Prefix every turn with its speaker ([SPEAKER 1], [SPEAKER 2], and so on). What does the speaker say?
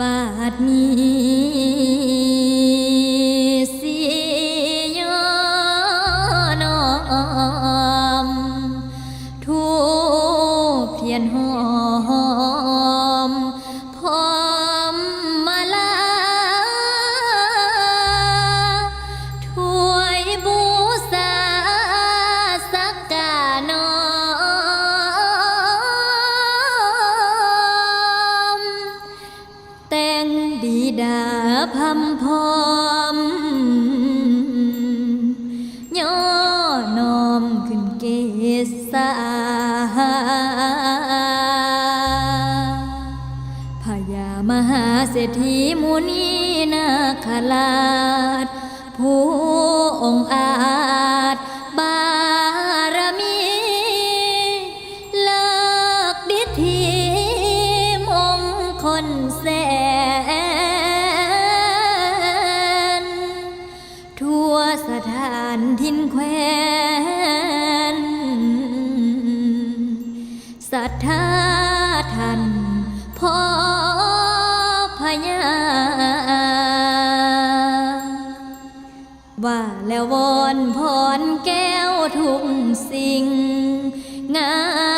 [SPEAKER 1] บาดนี้สิยอนอมทูเพียนหอ แต่งดีดาพัมพร้อมย่อนอมขึ้นเกศาพญามหาเศรษฐีมุนีนาคลาด คลแสน ทั่วสถานทินแควนศรัทธาท่านพ่อพญาว่าแล้ววอนพรแก้วทุกสิ่งงาม